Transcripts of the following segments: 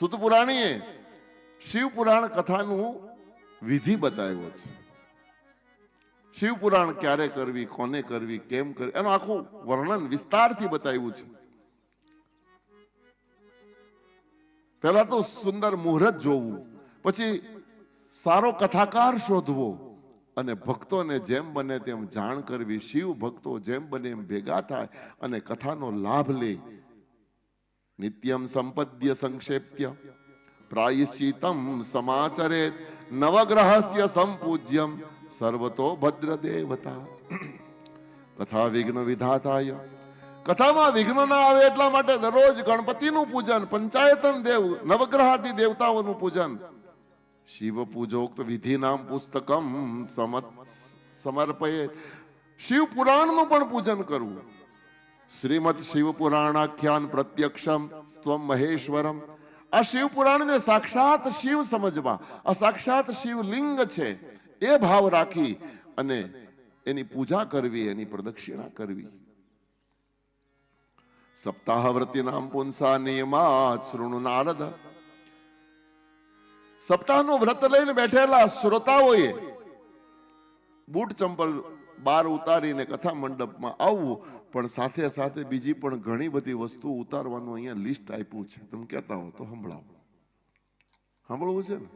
સુત પુરાણીએ શિવ કથાનું વિધિ બતાવ્યો છે. શિવ ક્યારે કરવી, કોને કરવી, કેમ કરવી, એનું આખું વર્ણન વિસ્તારથી બતાવ્યું છે. પહેલા તો સુંદર મુહૂર્ત જોવું, પછી સારો કથાકાર શોધવો અને ભક્તોને જેમ બને તેમ જાણ કરવી, શિવ ભક્તો જેમ બને એમ ભેગા થાય અને કથાનો લાભ લે નિત્યમ સંપદ્ય સંક્ષેપ્ય પ્રાયશ્ચિતમ સમાચરે નવગ્રહસ્ય સંપૂજ્યમ સર્વતો ભદ્ર દેવતા કથા વિઘ્ન વિધાતાય કથામાં વિઘ્ન ના આવે એટલા માટે દરરોજ ગણપતિનું પૂજન, પંચાયતન દેવ, નવગ્રહાદી દેવતાઓનું પૂજન। શિવ પૂજોક્ત વિધિ નામ પુસ્તકમ સમર્પયે શિવ પુરાણનું પણ પૂજન કરવું। શ્રીમદ શિવપુરાણાખ્યાન પ્રત્યક્ષમ સ્વમ મહેશ્વરમ. આ શિવપુરાણને સાક્ષાત શિવ સમજવા, આ સાક્ષાત શિવલિંગ છે, એ ભાવ રાખી અને એની પૂજા કરવી, એની પ્રદક્ષિણા કરવી. સપ્તાહવ્રતિ નામ પુંસા નિયમા શૃણુ નારદ. સપ્તાહનું વ્રત લઈને બેઠેલા શ્રોતાઓએ બૂટ ચંપલ બાર ઉતારીને કથા મંડપમાં આવવું પણ સાથે સાથે બીજી પણ ઘણી બધી વસ્તુ ઉતારવાનું અહીંયા લિસ્ટ આપ્યું છે. તમે કહેતા હો તો સંભળાવો. સાંભળવું છે ને?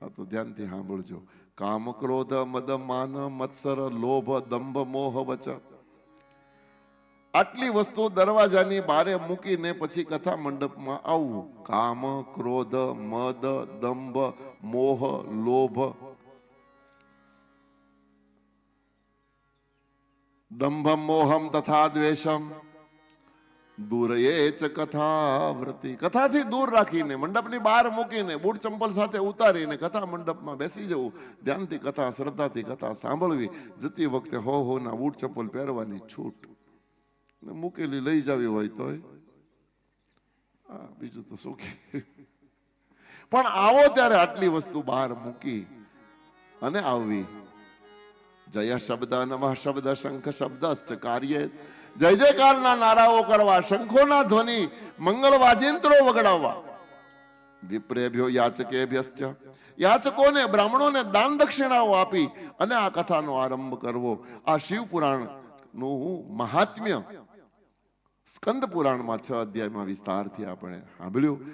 હા, તો ધ્યાનથી સાંભળજો. કામ ક્રોધ, મદ માન, મત્સર, લોભ, દંભ, મોહ, વચ. આટલી વસ્તુ દરવાજાની બારે મૂકીને પછી કથા મંડપમાં આવવું કામ, ક્રોધ, મદ, દંભ, મોહ, લોભ દંભમ મોહમ તથા દ્વેષમ દૂરયે ચ કથા વ્રતિ કથાથી દૂર રાખીને, મંડપની બહાર મૂકીને, બૂટ ચંપલ સાથે ઉતારીને કથા મંડપમાં બેસી જવું, ધ્યાનથી કથા, શ્રદ્ધાથી કથા સાંભળવી, જતી વખતે હો હો ના બૂટ ચંપલ પહેરવાની છૂટ. ને મૂકેલી લઈ જવી હોય તો બીજું તો શું કે? પણ આવો ત્યારે આટલી વસ્તુ બહાર મૂકી અને આવવી જય શબ્દ નમઃ શબ્દ શંખ શબ્દ કાર્ય. જય જયકારના નારાઓ કરવા, શંખોના ધ્વનિ મંગળ વાજિંત્રો વગડાવવા. વિપ્રેભ્યો યાચકેભ્યશ્ચ. યાચકોને, બ્રાહ્મણોને દાન દક્ષિણાઓ આપી અને આ કથાનો આરંભ કરવો. આ શિવ પુરાણનું મહાત્મ્ય. સ્કંદ પુરાણમાં છ અધ્યાયમાં વિસ્તારથી આપણે સાંભળ્યું.